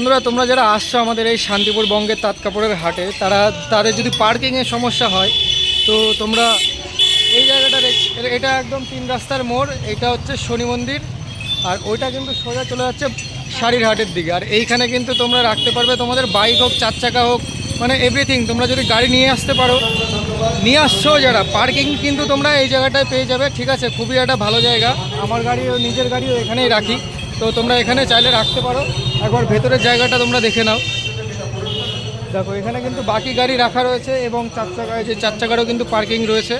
বন্ধুরা, তোমরা যারা আসছো আমাদের এই শান্তিপুর বঙ্গের তাঁত কাপড়ের হাটে, তারা, তাদের যদি পার্কিংয়ের সমস্যা হয়, তো তোমরা এই জায়গাটা এটা একদম তিন রাস্তার মোড়, এটা হচ্ছে শনি মন্দির, আর ওইটা কিন্তু সোজা চলে যাচ্ছে শাড়ির হাটের দিকে। আর এইখানে কিন্তু তোমরা রাখতে পারবে তোমাদের বাইক হোক, চার চাকা হোক মানে এভরিথিং তোমরা যদি গাড়ি নিয়ে আসতে পারো, নিয়ে আসছো যারা পার্কিং কিন্তু তোমরা এই জায়গাটায় পেয়ে যাবে। ঠিক আছে, খুবই একটা ভালো জায়গা। আমার গাড়িও, নিজের গাড়িও এখানেই রাখি। তো তোমরা এখানে চাইলে রাখতে পারো। একবার ভেতরের জায়গাটা তোমরা দেখে নাও। দেখো এখানে কিন্তু বাকি গাড়ি রাখা রয়েছে এবং চার চাকায় যে চার চাকারও কিন্তু পার্কিং রয়েছে।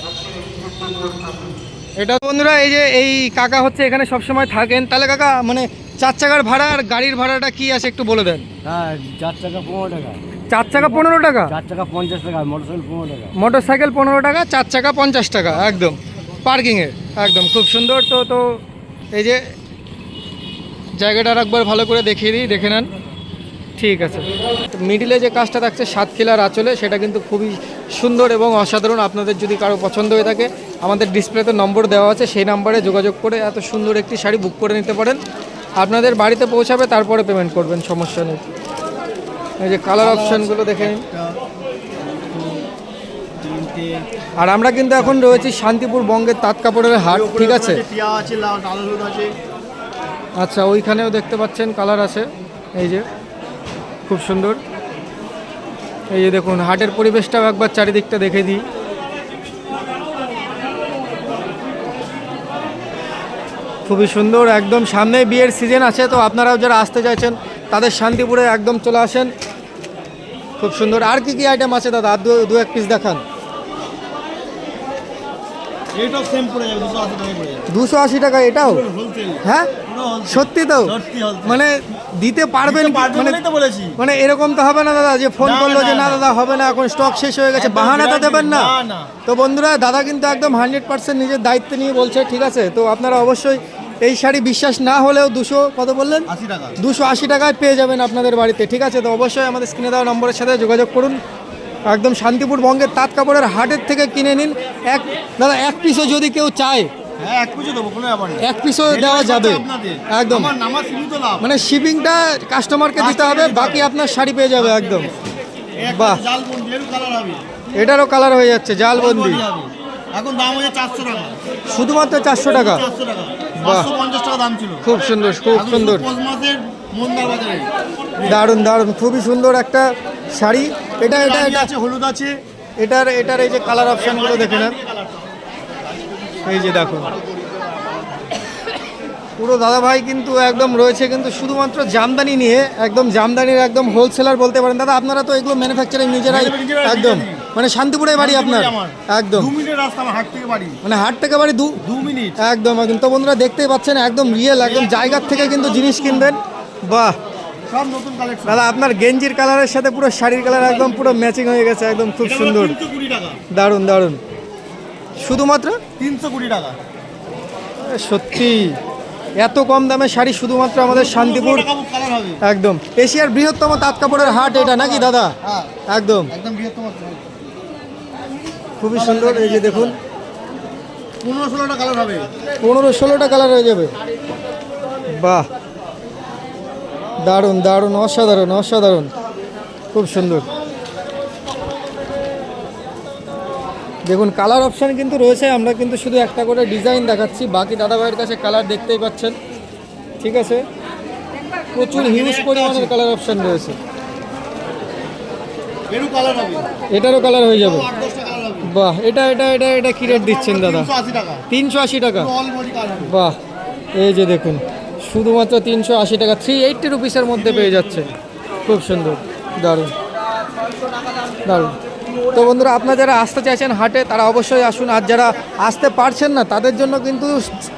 এটা বন্ধুরা এই যে এই কাকা হচ্ছে এখানে সবসময় থাকেন। তাহলে কাকা মানে চার চাকার ভাড়া আর গাড়ির ভাড়াটা কি আছে একটু বলে দেন। হ্যাঁ চার চাকা পনেরো টাকা। চার চাকা পনেরো টাকা? চার চাকা পঞ্চাশ টাকা মোটরসাইকেল পনেরো টাকা। মোটর সাইকেল পনেরো টাকা চার চাকা পঞ্চাশ টাকা একদম। পার্কিংয়ে একদম খুব সুন্দর। তো তো এই যে জায়গাটা আর একবার ভালো করে দেখিয়ে দিই দেখে নেন। ঠিক আছে। মিডিলে যে কাজটা থাকছে সাতখিলার আঁচলে সেটা কিন্তু খুবই সুন্দর এবং অসাধারণ। আপনাদের যদি কারও পছন্দ হয়ে থাকে আমাদের ডিসপ্লেতে নম্বর দেওয়া আছে সেই নাম্বারে যোগাযোগ করে এত সুন্দর একটি শাড়ি বুক করে নিতে পারেন। আপনাদের বাড়িতে পৌঁছাবে তারপরে পেমেন্ট করবেন সমস্যা নেই। এই যে কালার অপশানগুলো দেখে নিন। আর আমরা কিন্তু এখন রয়েছি শান্তিপুর বঙ্গের তাঁত কাপড়ের হাট ঠিক আছে। আচ্ছা ওইখানেও দেখতে পাচ্ছেন, কালার আছে। এই যে, খুব সুন্দর। এই যে দেখুন, হাটের পরিবেশটাও একবার চারিদিকটা দেখে দিই। খুবই সুন্দর, একদম সামনে বিয়ের সিজন আছে, তো আপনারাও যারা আসতে চাইছেন, তাদের শান্তিপুরে একদম চলে আসেন। খুব সুন্দর। আর কি কি আইটেম আছে দাদা? দু এক পিস দেখান। এটাও সেম পড়ে যাবে দুশো আশি টাকা পড়ে যাবে। দুশো আশি টাকা এটাও? হ্যাঁ? সত্যি তো? মানে দিতে পারবেন মানে তো বলেছি। মানে এরকম তো হবে না দাদা যে ফোন করল যে না। দাদা হবে না এখন স্টক শেষ হয়ে গেছে একদম বাহানা তো দেবেন না। তো বন্ধুরা দাদা কিন্তু একদম হান্ড্রেড পার্সেন্ট নিজের দায়িত্ব নিয়ে বলছে ঠিক আছে? তো আপনারা অবশ্যই এই শাড়ি বিশ্বাস না হলেও দুশো কত বললেন? দুশো আশি টাকায় পেয়ে যাবেন আপনাদের বাড়িতে ঠিক আছে? তো অবশ্যই আমাদের স্ক্রিনে দেওয়া নম্বরের সাথে যোগাযোগ করুন। একদম শান্তিপুর বঙ্গের তাঁত কাপড়ের হাটের থেকে কিনে নিন। এক দাদা এক পিসও যদি কেউ চায় হ্যাঁ এক পিসও দেওয়া যাবে। একদম। মানে শিপিংটা কাস্টমারকে দিতে হবে বাকি আপনার শাড়ি পেয়ে যাবে একদম। বাহ। এটারও কালার হয়ে যাচ্ছে জালবন্দি বন্দি। এখন দাম হচ্ছে চারশো টাকা। শুধুমাত্র চারশো টাকা? বাহ। খুব সুন্দর খুব সুন্দর। দারুণ দারুণ খুবই সুন্দর একটা শাড়ি। এটা এটা এটা আছে হলুদ আছে। এটার এটার এই যে কালার অপশানগুলো দেখে নেন। এই যে দেখো। পুরো দাদা ভাই কিন্তু একদম রয়েছে কিন্তু শুধুমাত্র জামদানি নিয়ে একদম জামদানির একদম হোলসেলার বলতে পারেন। দাদা আপনারা তো এগুলো ম্যানুফ্যাকচারিং নিজেরাই একদম। মানে শান্তিপুরে বাড়ি আপনার। একদম। মানে হাট থেকে বাড়ি দু মিনিট। একদম একদম। তো বন্ধুরা দেখতেই পাচ্ছেন একদম রিয়েল একদম জায়গার থেকে কিন্তু জিনিস কিনবেন। বাহ। সব নতুন কালেকশন দাদা আপনার গেঞ্জির কালারের সাথে পুরো শাড়ির কালার একদম পুরো ম্যাচিং হয়ে গেছে একদম খুব সুন্দর। দারুণ দারুণ। শুধুমাত্র? তিনশো কুড়ি টাকা। সত্যি। এত কম দামে শাড়ি শুধুমাত্র আমাদের শান্তিপুর একদম। এশিয়ার বৃহত্তম তাঁত কাপড়ের হাট এটা নাকি দাদা? হ্যাঁ। একদম। একদম বৃহত্তম খুবই সুন্দর এই যে দেখুন। পনেরো ষোলোটা কালার হবে। পনেরো ষোলোটা কালার হয়ে যাবে। বাহ। দারুণ দারুণ অসাধারণ অসাধারণ। খুব সুন্দর। দেখুন কালার অপশান কিন্তু রয়েছে আমরা কিন্তু শুধু একটা করে ডিজাইন দেখাচ্ছি বাকি দাদাভাইয়ের কাছে কালার দেখতেই পাচ্ছেন। ঠিক আছে? প্রচুর হিউজ পরিমাণের কালার অপশান রয়েছে। এটারও কালার হয়ে যাবে। বাহ এটা এটা এটা এটা কি রেট দিচ্ছেন দাদা? তিনশো আশি টাকা। বাহ এই যে দেখুন। শুধুমাত্র তিনশো আশি টাকা থ্রি এইটটি রুপিসের মধ্যে পেয়ে যাচ্ছে। খুব সুন্দর, দারুণ। দারুণ। তো বন্ধুরা, আপনারা যারা আসতে চাইছেন হাটে, তারা অবশ্যই আসুন। আর যারা আসতে পারছেন না, তাদের জন্য কিন্তু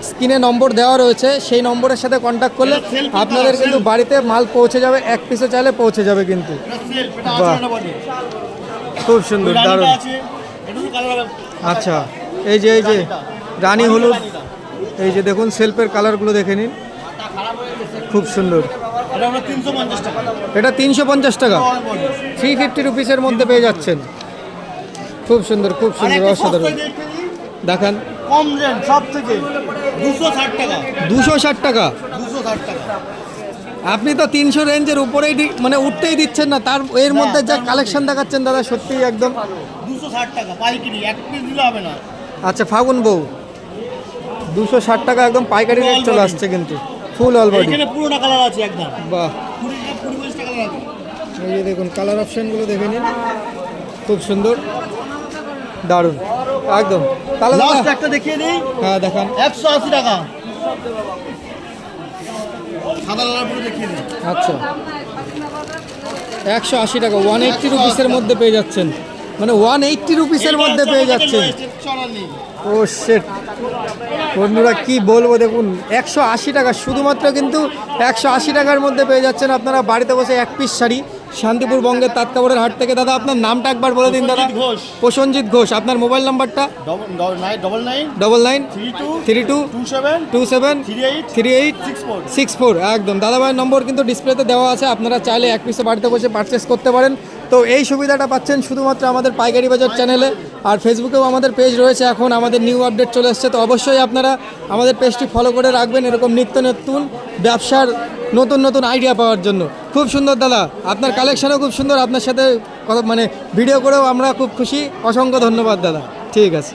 স্ক্রিনে নম্বর দেওয়া রয়েছে। সেই নম্বরের সাথে কন্ট্যাক্ট করলে আপনাদের কিন্তু বাড়িতে মাল পৌঁছে যাবে, এক পিসে চাইলে পৌঁছে যাবে কিন্তু। খুব সুন্দর, দারুণ। আচ্ছা এই যে এই যে, রানী হলুদ, এই যে দেখুন সেলফের কালারগুলো দেখে নিন। খুব সুন্দর। এটা তিনশো পঞ্চাশ টাকা। এটা তিনশো পঞ্চাশ টাকা থ্রি ফিফটি রুপিসের মধ্যে পেয়ে যাচ্ছেন। খুব সুন্দর খুব সুন্দর অসাধারণ। দেখান। কম রেঞ্জ সব থেকে। দুশো ষাট টাকা। দুশো ষাট টাকা? দুশো ষাট টাকা। আপনি তো তিনশো রেঞ্জের উপরেই দি- মানে উঠতেই দিচ্ছেন না। তার এর মধ্যে যা কালেকশন দেখাচ্ছেন দাদা সত্যি একদম। দুশো ষাট টাকা পাইকারি। এক পিস দিলে হবে না। আচ্ছা ফাগুন বউ। দুশো ষাট টাকা একদম পাইকারি রেট চলে আসছে কিন্তু। ফুল অল বডি এখানে পুরোটা কালার আছে একদম। বাহ। এই যে দেখুন কালার অপশনগুলো দেখে নিন। খুব সুন্দর। দারুণ। একদম। তাহলে লাস্ট একটা দেখিয়ে দিই। হ্যাঁ দেখান। একশো আশি টাকা। সাদা লাল পুরো দেখিয়ে দিই। আচ্ছা। একশো আশি টাকা। ওয়ান এইট্টি রুপিসের মধ্যে পেয়ে যাচ্ছেন। মানে ওয়ান এইট্টি রুপিসের মধ্যে পেয়ে যাচ্ছেন। নেই ও সেট বন্ধুরা কি বলব দেখুন একশো আশি টাকা। শুধুমাত্র কিন্তু একশো আশি টাকার মধ্যে পেয়ে যাচ্ছেন আপনারা বাড়িতে বসে এক পিস শাড়ি শান্তিপুর বঙ্গের তাৎকাপুরের হাট থেকে। দাদা আপনার নামটা একবার বলে দিন দাদা। প্রসঞ্জিৎ ঘোষ। আপনার মোবাইল নাম্বারটা double nine three two two seven three eight six four. একদম। দাদাভাইয়ের নম্বর কিন্তু ডিসপ্লেতে দেওয়া আছে। আপনারা চাইলে এক পিসে বাড়িতে বসে পারচেস করতে পারেন। তো এই সুবিধাটা পাচ্ছেন শুধুমাত্র আমাদের পাইকারি বাজার চ্যানেলে আর ফেসবুকেও আমাদের পেজ রয়েছে এখন, আমাদের নিউ আপডেট চলে এসছে। তো অবশ্যই আপনারা আমাদের পেজটি ফলো করে রাখবেন এরকম নিত্য নতুন ব্যবসার নতুন নতুন আইডিয়া পাওয়ার জন্য। খুব সুন্দর দাদা, আপনার কালেকশনও খুব সুন্দর। আপনার সাথে মানে ভিডিও করেও আমরা খুব খুশি। অসংখ্য ধন্যবাদ দাদা। ঠিক আছে।